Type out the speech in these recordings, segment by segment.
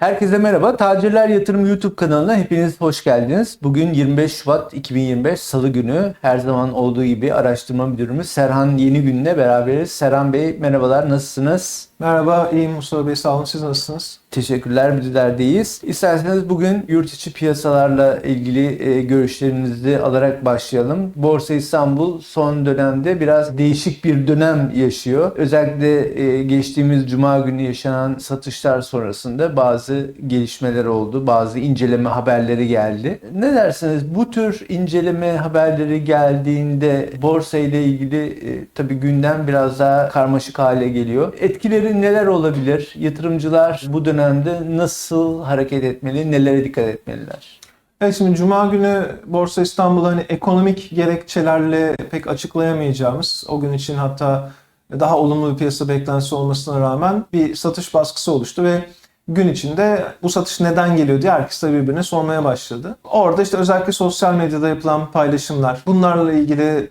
Herkese merhaba. Tacirler Yatırım YouTube kanalına hepiniz hoş geldiniz. Bugün 25 Şubat 2025 Salı günü. Her zaman olduğu gibi araştırma müdürümüz Serhan Yeni Gün'le beraberiz. Serhan Bey merhabalar nasılsınız? Merhaba, iyiyim Mustafa Bey. Sağ olun. Siz nasılsınız? Teşekkürler bizlerdeyiz. İsterseniz bugün yurt içi piyasalarla ilgili e, görüşlerinizi alarak başlayalım. Borsa İstanbul son dönemde biraz değişik bir dönem yaşıyor. Özellikle e, geçtiğimiz cuma günü yaşanan satışlar sonrasında bazı gelişmeler oldu. Bazı inceleme haberleri geldi. Ne dersiniz bu tür inceleme haberleri geldiğinde borsa ile ilgili e, tabii gündem biraz daha karmaşık hale geliyor. Etkileri neler olabilir? Yatırımcılar bu dönemde nasıl hareket etmeli? Nelere dikkat etmeliler? Evet şimdi Cuma günü Borsa İstanbul hani ekonomik gerekçelerle pek açıklayamayacağımız, o gün için hatta daha olumlu bir piyasa beklentisi olmasına rağmen bir satış baskısı oluştu ve gün içinde bu satış neden geliyor diye herkes de birbirine sormaya başladı. Orada işte özellikle sosyal medyada yapılan paylaşımlar, bunlarla ilgili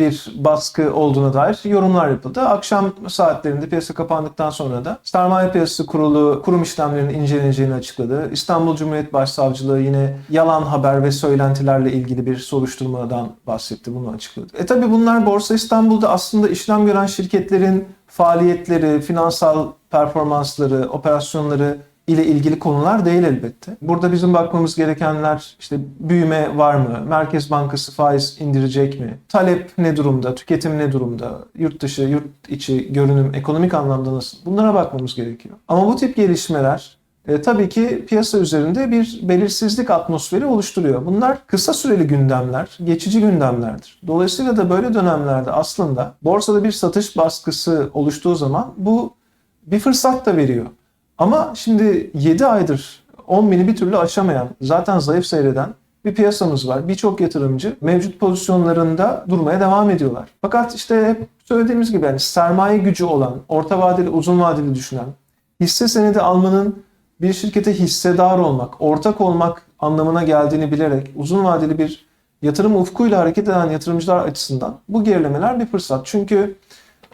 bir baskı olduğuna dair yorumlar yapıldı. Akşam saatlerinde piyasa kapandıktan sonra da Sermaye Piyasası Kurulu kurum işlemlerinin inceleneceğini açıkladı. İstanbul Cumhuriyet Başsavcılığı yine yalan haber ve söylentilerle ilgili bir soruşturmadan bahsetti, bunu açıkladı. E tabi bunlar Borsa İstanbul'da aslında işlem gören şirketlerin faaliyetleri, finansal performansları, operasyonları ile ilgili konular değil elbette. Burada bizim bakmamız gerekenler işte büyüme var mı? Merkez Bankası faiz indirecek mi? Talep ne durumda? Tüketim ne durumda? Yurt dışı, yurt içi görünüm ekonomik anlamda nasıl? Bunlara bakmamız gerekiyor. Ama bu tip gelişmeler e, tabii ki piyasa üzerinde bir belirsizlik atmosferi oluşturuyor. Bunlar kısa süreli gündemler, geçici gündemlerdir. Dolayısıyla da böyle dönemlerde aslında borsada bir satış baskısı oluştuğu zaman bu bir fırsat da veriyor. Ama şimdi 7 aydır 10 bini bir türlü aşamayan, zaten zayıf seyreden bir piyasamız var. Birçok yatırımcı mevcut pozisyonlarında durmaya devam ediyorlar. Fakat işte hep söylediğimiz gibi yani sermaye gücü olan, orta vadeli, uzun vadeli düşünen, hisse senedi almanın bir şirkete hissedar olmak, ortak olmak anlamına geldiğini bilerek uzun vadeli bir yatırım ufkuyla hareket eden yatırımcılar açısından bu gerilemeler bir fırsat. Çünkü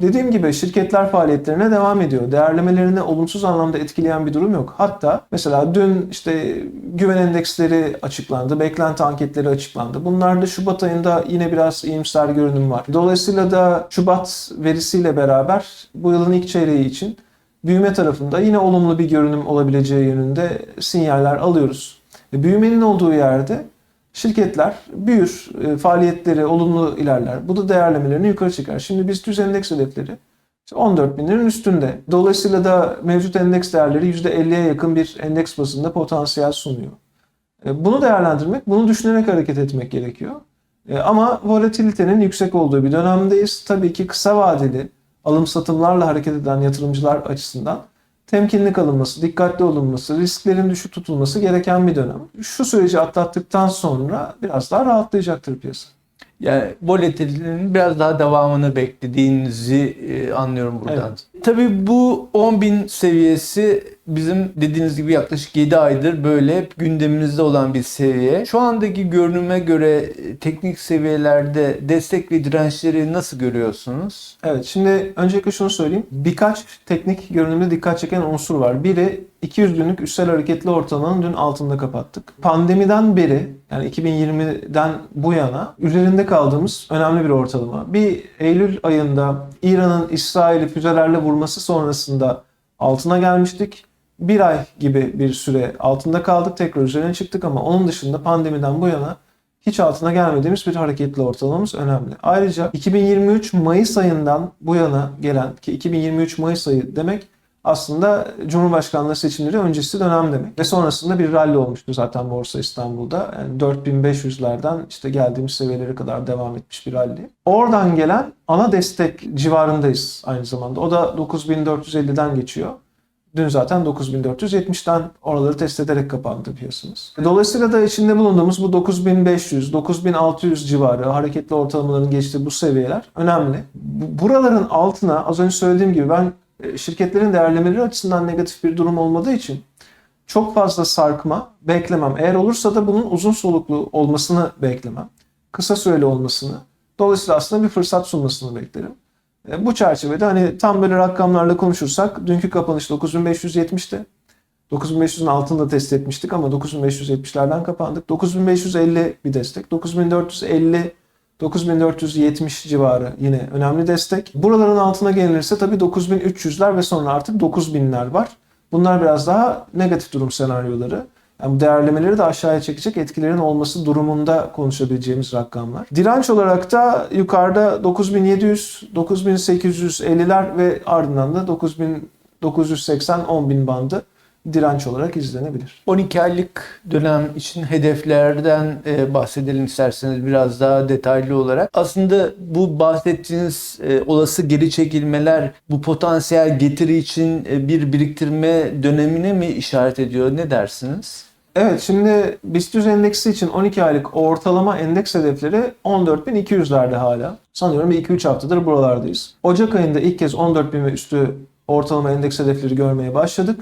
Dediğim gibi şirketler faaliyetlerine devam ediyor. Değerlemelerini olumsuz anlamda etkileyen bir durum yok. Hatta mesela dün işte güven endeksleri açıklandı, beklenti anketleri açıklandı. Bunlarda Şubat ayında yine biraz iyimser görünüm var. Dolayısıyla da Şubat verisiyle beraber bu yılın ilk çeyreği için büyüme tarafında yine olumlu bir görünüm olabileceği yönünde sinyaller alıyoruz. E, büyümenin olduğu yerde şirketler büyür, e, faaliyetleri olumlu ilerler. Bu da değerlemelerini yukarı çeker. Şimdi biz düz endeks hedefleri 14 binlerin üstünde. Dolayısıyla da mevcut endeks değerleri %50'ye yakın bir endeks bazında potansiyel sunuyor. E, bunu değerlendirmek, bunu düşünerek hareket etmek gerekiyor. E, ama volatilitenin yüksek olduğu bir dönemdeyiz. Tabii ki kısa vadeli alım satımlarla hareket eden yatırımcılar açısından temkinli kalınması, dikkatli olunması, risklerin düşük tutulması gereken bir dönem. Şu süreci atlattıktan sonra biraz daha rahatlayacaktır piyasa. Yani volatilitenin biraz daha devamını beklediğinizi e, anlıyorum buradan. Evet. Tabii bu 10.000 seviyesi bizim dediğiniz gibi yaklaşık 7 aydır böyle hep gündemimizde olan bir seviye. Şu andaki görünüme göre e, teknik seviyelerde destek ve dirençleri nasıl görüyorsunuz? Evet şimdi öncelikle şunu söyleyeyim. Birkaç teknik görünümde dikkat çeken unsur var. Biri 200 günlük üstel hareketli ortalamanın dün altında kapattık. Pandemiden beri yani 2020'den bu yana üzerinde kaldığımız önemli bir ortalama. Bir Eylül ayında İran'ın İsrail'i füzelerle vurması sonrasında altına gelmiştik. Bir ay gibi bir süre altında kaldık tekrar üzerine çıktık ama onun dışında pandemiden bu yana hiç altına gelmediğimiz bir hareketli ortalamamız önemli. Ayrıca 2023 Mayıs ayından bu yana gelen ki 2023 Mayıs ayı demek aslında Cumhurbaşkanlığı seçimleri öncesi dönem demek. Ve sonrasında bir rally olmuştu zaten Borsa İstanbul'da. Yani 4500'lerden işte geldiğimiz seviyelere kadar devam etmiş bir rally. Oradan gelen ana destek civarındayız aynı zamanda. O da 9450'den geçiyor. Dün zaten 9470'ten oraları test ederek kapandı piyasamız. Dolayısıyla da içinde bulunduğumuz bu 9500, 9600 civarı hareketli ortalamaların geçtiği bu seviyeler önemli. Buraların altına az önce söylediğim gibi ben e, şirketlerin değerlemeleri açısından negatif bir durum olmadığı için çok fazla sarkma beklemem. Eğer olursa da bunun uzun soluklu olmasını beklemem. Kısa süreli olmasını. Dolayısıyla aslında bir fırsat sunmasını beklerim. E, bu çerçevede hani tam böyle rakamlarla konuşursak dünkü kapanış 9570'te. 9500'ün altını da test etmiştik ama 9570'lerden kapandık. 9550 bir destek. 9450 9470 civarı yine önemli destek. Buraların altına gelinirse tabii 9300'ler ve sonra artık 9000'ler var. Bunlar biraz daha negatif durum senaryoları. Yani bu değerlemeleri de aşağıya çekecek etkilerin olması durumunda konuşabileceğimiz rakamlar. Direnç olarak da yukarıda 9700, 9850'ler ve ardından da 9980, 10000 bandı direnç olarak izlenebilir. 12 aylık dönem için hedeflerden e, bahsedelim isterseniz biraz daha detaylı olarak. Aslında bu bahsettiğiniz e, olası geri çekilmeler bu potansiyel getiri için e, bir biriktirme dönemine mi işaret ediyor? Ne dersiniz? Evet şimdi BIST 100 endeksi için 12 aylık ortalama endeks hedefleri 14.200'lerde hala. Sanıyorum bir 2-3 haftadır buralardayız. Ocak ayında ilk kez 14.000 ve üstü ortalama endeks hedefleri görmeye başladık.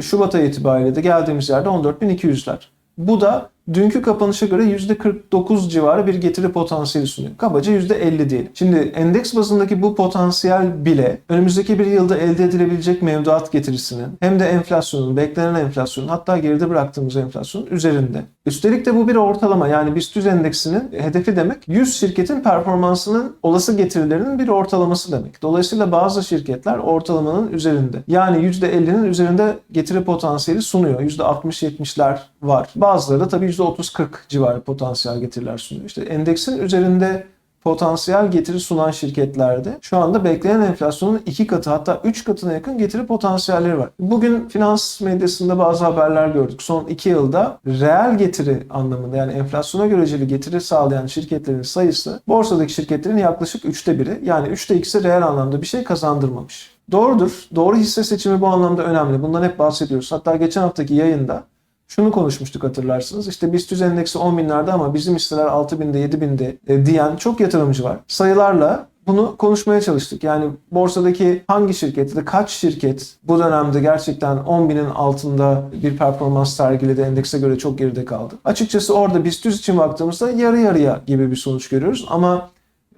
Şubat ayı itibariyle de geldiğimiz yerde 14.200'ler. Bu da dünkü kapanışa göre %49 civarı bir getiri potansiyeli sunuyor. Kabaca %50 diyelim. Şimdi endeks bazındaki bu potansiyel bile önümüzdeki bir yılda elde edilebilecek mevduat getirisinin hem de enflasyonun, beklenen enflasyonun hatta geride bıraktığımız enflasyonun üzerinde. Üstelik de bu bir ortalama yani BIST 100 endeksinin hedefi demek 100 şirketin performansının olası getirilerinin bir ortalaması demek. Dolayısıyla bazı şirketler ortalamanın üzerinde. Yani %50'nin üzerinde getiri potansiyeli sunuyor. %60-70'ler var. Bazıları da tabii %30-40 civarı potansiyel getiriler sunuyor. İşte endeksin üzerinde potansiyel getiri sunan şirketlerde şu anda beklenen enflasyonun iki katı hatta üç katına yakın getiri potansiyelleri var. Bugün finans medyasında bazı haberler gördük. Son iki yılda reel getiri anlamında yani enflasyona göreceli getiri sağlayan şirketlerin sayısı borsadaki şirketlerin yaklaşık üçte biri yani üçte ikisi reel anlamda bir şey kazandırmamış. Doğrudur. Doğru hisse seçimi bu anlamda önemli. Bundan hep bahsediyoruz. Hatta geçen haftaki yayında şunu konuşmuştuk hatırlarsınız. İşte BIST 100 endeksi 10 binlerde ama bizim hisseler 6 binde 7 binde e, diyen çok yatırımcı var. Sayılarla bunu konuşmaya çalıştık. Yani borsadaki hangi şirket ya da kaç şirket bu dönemde gerçekten 10 binin altında bir performans sergiledi endekse göre çok geride kaldı. Açıkçası orada BIST 100 için baktığımızda yarı yarıya gibi bir sonuç görüyoruz ama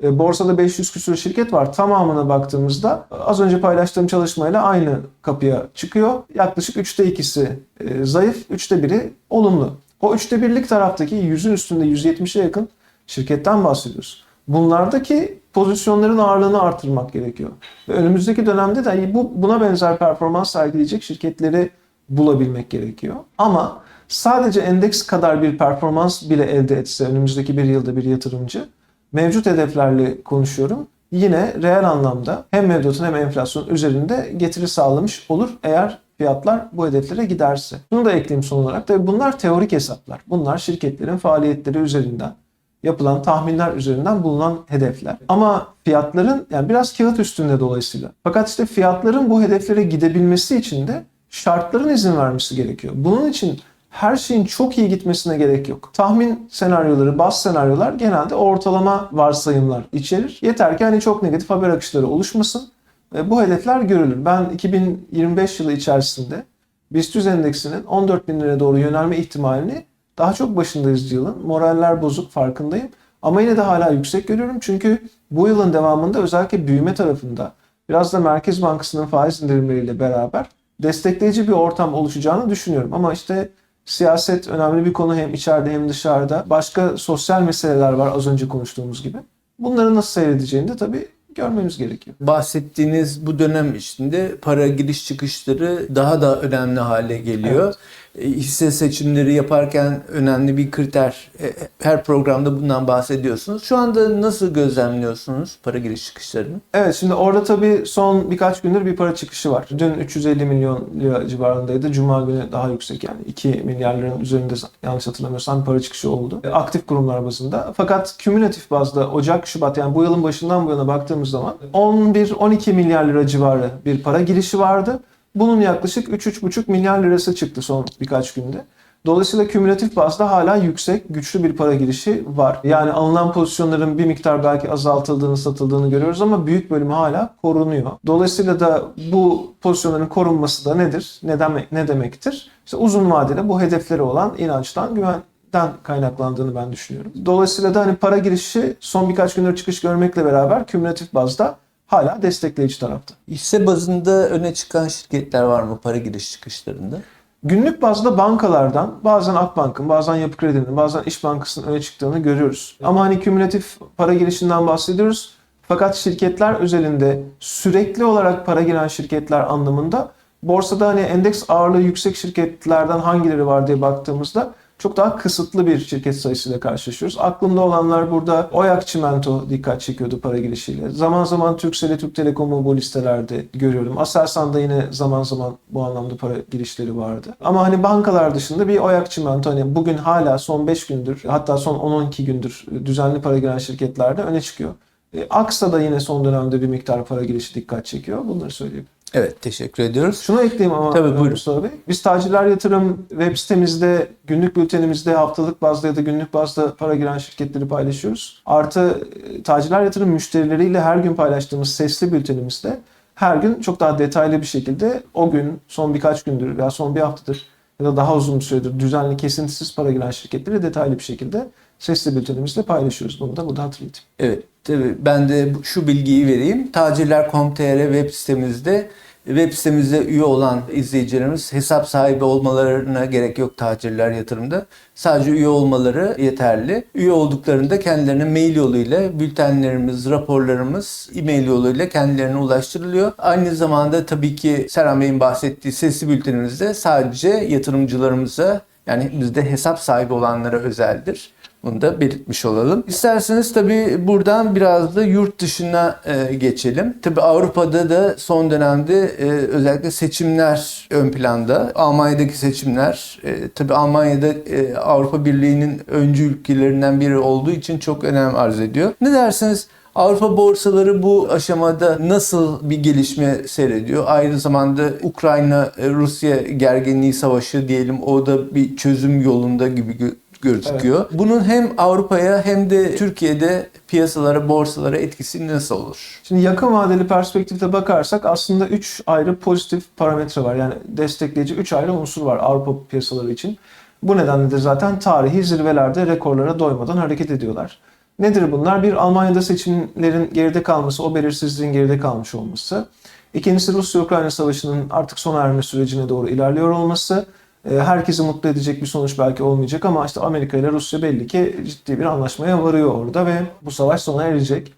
borsada 500 küsur şirket var. Tamamına baktığımızda az önce paylaştığım çalışmayla aynı kapıya çıkıyor. Yaklaşık 3'te 2'si e, zayıf, 3'te 1'i olumlu. O 3'te 1'lik taraftaki 100'ün üstünde 170'e yakın şirketten bahsediyoruz. Bunlardaki pozisyonların ağırlığını artırmak gerekiyor. Ve önümüzdeki dönemde de bu buna benzer performans sergileyecek şirketleri bulabilmek gerekiyor. Ama sadece endeks kadar bir performans bile elde etse önümüzdeki bir yılda bir yatırımcı mevcut hedeflerle konuşuyorum. Yine reel anlamda hem mevduatın hem enflasyon üzerinde getiri sağlamış olur eğer fiyatlar bu hedeflere giderse. Bunu da ekleyeyim son olarak. Tabii bunlar teorik hesaplar. Bunlar şirketlerin faaliyetleri üzerinden yapılan tahminler üzerinden bulunan hedefler. Ama fiyatların yani biraz kağıt üstünde dolayısıyla. Fakat işte fiyatların bu hedeflere gidebilmesi için de şartların izin vermesi gerekiyor. Bunun için her şeyin çok iyi gitmesine gerek yok. Tahmin senaryoları, baz senaryolar genelde ortalama varsayımlar içerir. Yeter ki hani çok negatif haber akışları oluşmasın. Bu hedefler görülür. Ben 2025 yılı içerisinde BIST 100 endeksinin 14 bin liraya doğru yönelme ihtimalini daha çok başındayız yılın. Moraller bozuk farkındayım. Ama yine de hala yüksek görüyorum. Çünkü bu yılın devamında özellikle büyüme tarafında biraz da Merkez Bankası'nın faiz indirimleriyle beraber destekleyici bir ortam oluşacağını düşünüyorum. Ama işte siyaset önemli bir konu hem içeride hem dışarıda. Başka sosyal meseleler var az önce konuştuğumuz gibi. Bunları nasıl seyredeceğini de tabii görmemiz gerekiyor. Bahsettiğiniz bu dönem içinde para giriş çıkışları daha da önemli hale geliyor. E, Hisse seçimleri yaparken önemli bir kriter. E, Her programda bundan bahsediyorsunuz. Şu anda nasıl gözlemliyorsunuz para giriş çıkışlarını? Evet şimdi orada tabii son birkaç gündür bir para çıkışı var. Dün 350 milyon lira civarındaydı. Cuma günü daha yüksek yani 2 milyar liranın üzerinde yanlış hatırlamıyorsam para çıkışı oldu. E, Aktif kurumlar bazında. Fakat kümülatif bazda Ocak, Şubat yani bu yılın başından bu yana baktığımız zaman 11-12 milyar lira civarı bir para girişi vardı. Bunun yaklaşık 3-3,5 milyar lirası çıktı son birkaç günde. Dolayısıyla kümülatif bazda hala yüksek, güçlü bir para girişi var. Yani alınan pozisyonların bir miktar belki azaltıldığını, satıldığını görüyoruz ama büyük bölümü hala korunuyor. Dolayısıyla da bu pozisyonların korunması da nedir? Ne demek ne demektir? İşte uzun vadede bu hedefleri olan inançtan, güvenden kaynaklandığını ben düşünüyorum. Dolayısıyla da hani para girişi son birkaç gündür çıkış görmekle beraber kümülatif bazda hala destekleyici tarafta. Hisse bazında öne çıkan şirketler var mı para giriş çıkışlarında? Günlük bazda bankalardan bazen Akbank'ın, bazen Yapı Kredi'nin, bazen İş Bankası'nın öne çıktığını görüyoruz. Ama hani kümülatif para girişinden bahsediyoruz. Fakat şirketler özelinde sürekli olarak para giren şirketler anlamında borsada hani endeks ağırlığı yüksek şirketlerden hangileri var diye baktığımızda çok daha kısıtlı bir şirket sayısıyla karşılaşıyoruz. Aklımda olanlar burada Oyak Çimento dikkat çekiyordu para girişiyle. Zaman zaman Turkcell'i, Türk Telekom'u bu listelerde görüyorum. Aselsan'da yine zaman zaman bu anlamda para girişleri vardı. Ama hani bankalar dışında bir Oyak Çimento hani bugün hala son 5 gündür hatta son 10-12 gündür düzenli para giren şirketlerde öne çıkıyor. E, Aksa da yine son dönemde bir miktar para girişi dikkat çekiyor. Bunları söyleyeyim. Evet teşekkür ediyoruz. Şunu ekleyeyim ama Tabii, buyurun. Mustafa Bey. Biz tacirler yatırım web sitemizde, günlük bültenimizde, haftalık bazda ya da günlük bazda para giren şirketleri paylaşıyoruz. Artı e, tacirler yatırım müşterileriyle her gün paylaştığımız sesli bültenimizde her gün çok daha detaylı bir şekilde o gün, son birkaç gündür veya son bir haftadır ya da daha uzun bir süredir düzenli kesintisiz para giren şirketleri detaylı bir şekilde sesli bültenimizde paylaşıyoruz. Bunu da burada hatırlatayım. Evet, tabii ben de şu bilgiyi vereyim. Tacirler.com.tr web sitemizde web sitemize üye olan izleyicilerimiz hesap sahibi olmalarına gerek yok tacirler yatırımda. Sadece üye olmaları yeterli. Üye olduklarında kendilerine mail yoluyla bültenlerimiz, raporlarımız e-mail yoluyla kendilerine ulaştırılıyor. Aynı zamanda tabii ki Serhan Bey'in bahsettiği sesli bültenimizde sadece yatırımcılarımıza yani bizde hesap sahibi olanlara özeldir. Bunu da belirtmiş olalım. İsterseniz tabii buradan biraz da yurt dışına e, geçelim. Tabii Avrupa'da da son dönemde e, özellikle seçimler ön planda. Almanya'daki seçimler e, tabii Almanya'da e, Avrupa Birliği'nin öncü ülkelerinden biri olduğu için çok önem arz ediyor. Ne dersiniz? Avrupa borsaları bu aşamada nasıl bir gelişme seyrediyor? Aynı zamanda Ukrayna-Rusya gerginliği savaşı diyelim o da bir çözüm yolunda gibi gö- gözüküyor. Bunun hem Avrupa'ya hem de Türkiye'de piyasalara, borsalara etkisi nasıl olur? Şimdi yakın vadeli perspektifte bakarsak aslında 3 ayrı pozitif parametre var. Yani destekleyici 3 ayrı unsur var Avrupa piyasaları için. Bu nedenle de zaten tarihi zirvelerde rekorlara doymadan hareket ediyorlar. Nedir bunlar? Bir Almanya'da seçimlerin geride kalması, o belirsizliğin geride kalmış olması. İkincisi Rusya-Ukrayna savaşının artık sona erme sürecine doğru ilerliyor olması. E, Herkesi mutlu edecek bir sonuç belki olmayacak ama işte Amerika ile Rusya belli ki ciddi bir anlaşmaya varıyor orada ve bu savaş sona erecek.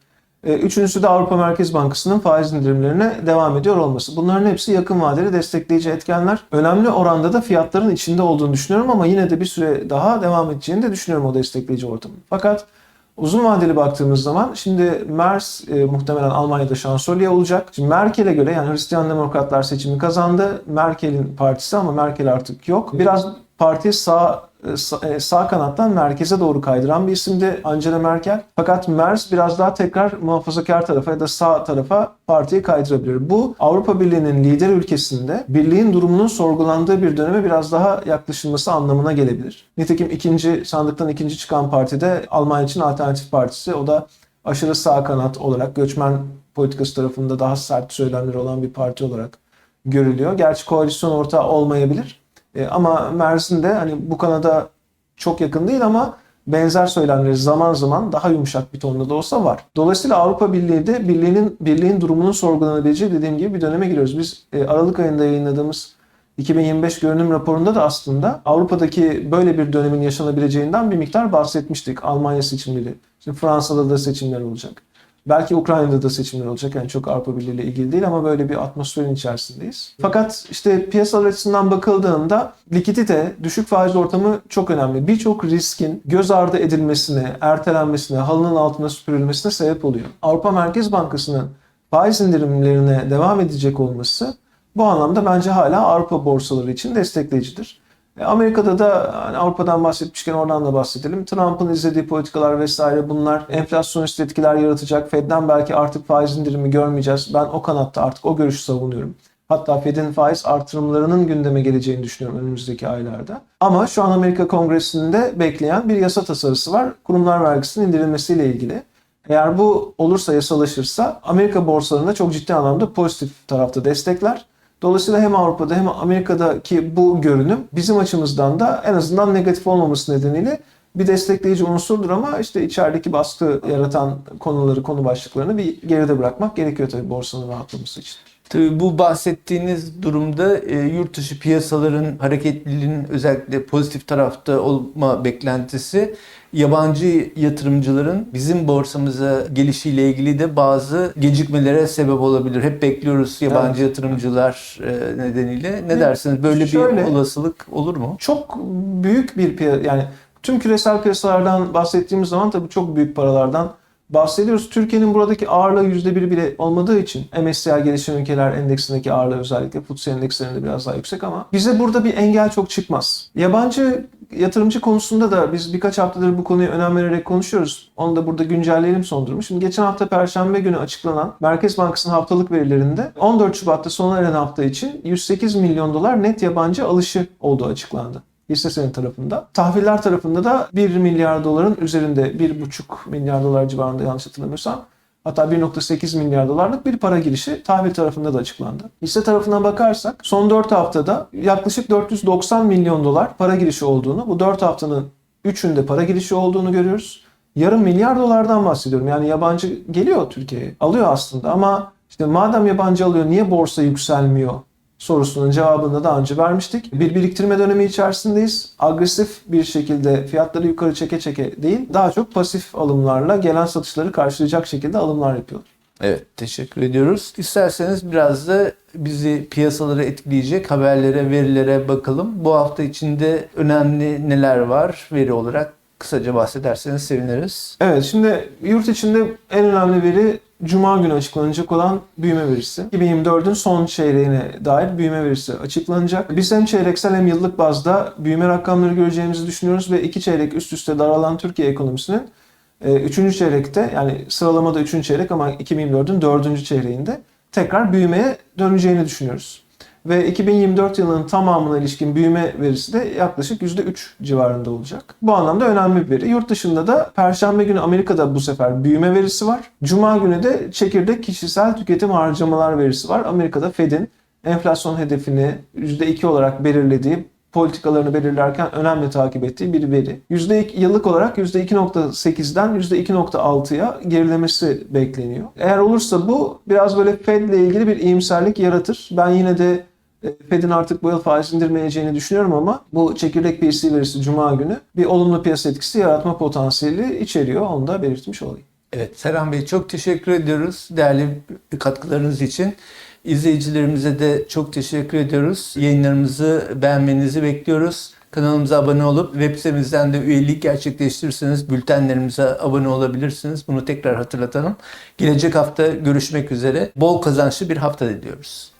E, Üçüncüsü de Avrupa Merkez Bankası'nın faiz indirimlerine devam ediyor olması. Bunların hepsi yakın vadeli destekleyici etkenler. Önemli oranda da fiyatların içinde olduğunu düşünüyorum ama yine de bir süre daha devam edeceğini de düşünüyorum o destekleyici ortamın. Fakat uzun vadeli baktığımız zaman şimdi Merz e, muhtemelen Almanya'da şansölye olacak. Şimdi Merkel'e göre yani Hristiyan Demokratlar seçimi kazandı. Merkel'in partisi ama Merkel artık yok. Biraz partiyi sağ sağ, e, sağ kanattan merkeze doğru kaydıran bir isimdi Angela Merkel. Fakat Merz biraz daha tekrar muhafazakar tarafa ya da sağ tarafa partiyi kaydırabilir. Bu Avrupa Birliği'nin lider ülkesinde birliğin durumunun sorgulandığı bir döneme biraz daha yaklaşılması anlamına gelebilir. Nitekim ikinci sandıktan ikinci çıkan parti de Almanya için Alternatif Partisi. O da aşırı sağ kanat olarak göçmen politikası tarafında daha sert söylemleri olan bir parti olarak görülüyor. Gerçi koalisyon ortağı olmayabilir. E, ama Mersin de hani bu kanada çok yakın değil ama benzer söylemleri zaman zaman daha yumuşak bir tonda da olsa var. Dolayısıyla Avrupa Birliği de birliğinin birliğin durumunun sorgulanabileceği dediğim gibi bir döneme giriyoruz. Biz e, Aralık ayında yayınladığımız 2025 görünüm raporunda da aslında Avrupa'daki böyle bir dönemin yaşanabileceğinden bir miktar bahsetmiştik. Almanya seçimleri, şimdi Fransa'da da seçimler olacak. Belki Ukrayna'da da seçimler olacak. Yani çok Avrupa Birliği ile ilgili değil ama böyle bir atmosferin içerisindeyiz. Fakat işte piyasalar açısından bakıldığında likidite, düşük faiz ortamı çok önemli. Birçok riskin göz ardı edilmesine, ertelenmesine, halının altına süpürülmesine sebep oluyor. Avrupa Merkez Bankası'nın faiz indirimlerine devam edecek olması bu anlamda bence hala Avrupa borsaları için destekleyicidir. E, Amerika'da da hani Avrupa'dan bahsetmişken oradan da bahsedelim. Trump'ın izlediği politikalar vesaire bunlar enflasyonist etkiler yaratacak. Fed'den belki artık faiz indirimi görmeyeceğiz. Ben o kanatta artık o görüşü savunuyorum. Hatta Fed'in faiz artırımlarının gündeme geleceğini düşünüyorum önümüzdeki aylarda. Ama şu an Amerika Kongresi'nde bekleyen bir yasa tasarısı var. Kurumlar vergisinin indirilmesiyle ilgili. Eğer bu olursa yasalaşırsa Amerika borsalarında çok ciddi anlamda pozitif tarafta destekler. Dolayısıyla hem Avrupa'da hem Amerika'daki bu görünüm bizim açımızdan da en azından negatif olmaması nedeniyle bir destekleyici unsurdur ama işte içerideki baskı yaratan konuları, konu başlıklarını bir geride bırakmak gerekiyor tabii borsanın rahatlaması için. Tabii bu bahsettiğiniz durumda e, yurt dışı piyasaların hareketliliğinin özellikle pozitif tarafta olma beklentisi yabancı yatırımcıların bizim borsamıza gelişiyle ilgili de bazı gecikmelere sebep olabilir. Hep bekliyoruz yabancı yatırımcılar e, nedeniyle. Ne Evet. dersiniz? Böyle Şöyle- bir olasılık olur mu? Çok büyük bir piyasa yani tüm küresel piyasalardan bahsettiğimiz zaman tabii çok büyük paralardan bahsediyoruz. Türkiye'nin buradaki ağırlığı %1 bile olmadığı için MSCI gelişen ülkeler endeksindeki ağırlığı özellikle FTSE endekslerinde biraz daha yüksek ama bize burada bir engel çok çıkmaz. Yabancı yatırımcı konusunda da biz birkaç haftadır bu konuyu önem vererek konuşuyoruz. Onu da burada güncelleyelim son durumu. Şimdi geçen hafta Perşembe günü açıklanan Merkez Bankası'nın haftalık verilerinde 14 Şubat'ta sona eren hafta için 108 milyon dolar net yabancı alışı olduğu açıklandı hisse senedi tarafında. Tahviller tarafında da 1 milyar doların üzerinde 1,5 milyar dolar civarında yanlış hatırlamıyorsam hatta 1.8 milyar dolarlık bir para girişi tahvil tarafında da açıklandı. Hisse tarafına bakarsak son 4 haftada yaklaşık 490 milyon dolar para girişi olduğunu, bu 4 haftanın 3'ünde para girişi olduğunu görüyoruz. Yarım milyar dolardan bahsediyorum. Yani yabancı geliyor Türkiye'ye. Alıyor aslında ama işte madem yabancı alıyor niye borsa yükselmiyor sorusunun cevabını da daha önce vermiştik. Bir biriktirme dönemi içerisindeyiz. Agresif bir şekilde fiyatları yukarı çeke çeke değil, daha çok pasif alımlarla gelen satışları karşılayacak şekilde alımlar yapıyorlar. Evet, teşekkür ediyoruz. İsterseniz biraz da bizi piyasaları etkileyecek haberlere, verilere bakalım. Bu hafta içinde önemli neler var veri olarak kısaca bahsederseniz seviniriz. Evet şimdi yurt içinde en önemli veri Cuma günü açıklanacak olan büyüme verisi. 2024'ün son çeyreğine dair büyüme verisi açıklanacak. Biz hem çeyreksel hem yıllık bazda büyüme rakamları göreceğimizi düşünüyoruz ve iki çeyrek üst üste daralan Türkiye ekonomisinin e, üçüncü çeyrekte yani sıralamada üçüncü çeyrek ama 2024'ün dördüncü çeyreğinde tekrar büyümeye döneceğini düşünüyoruz. Ve 2024 yılının tamamına ilişkin büyüme verisi de yaklaşık %3 civarında olacak. Bu anlamda önemli bir veri. Yurt dışında da Perşembe günü Amerika'da bu sefer büyüme verisi var. Cuma günü de çekirdek kişisel tüketim harcamalar verisi var. Amerika'da Fed'in enflasyon hedefini %2 olarak belirlediği politikalarını belirlerken önemli takip ettiği bir veri. %2, yıllık olarak %2.8'den %2.6'ya gerilemesi bekleniyor. Eğer olursa bu biraz böyle Fed ile ilgili bir iyimserlik yaratır. Ben yine de Fed'in artık bu yıl faiz indirmeyeceğini düşünüyorum ama bu çekirdek PCE verisi Cuma günü bir olumlu piyasa etkisi yaratma potansiyeli içeriyor. Onu da belirtmiş olayım. Evet, Serhan Bey çok teşekkür ediyoruz değerli katkılarınız için. İzleyicilerimize de çok teşekkür ediyoruz. Yayınlarımızı beğenmenizi bekliyoruz. Kanalımıza abone olup web sitemizden de üyelik gerçekleştirirseniz bültenlerimize abone olabilirsiniz. Bunu tekrar hatırlatalım. Gelecek hafta görüşmek üzere. Bol kazançlı bir hafta diliyoruz.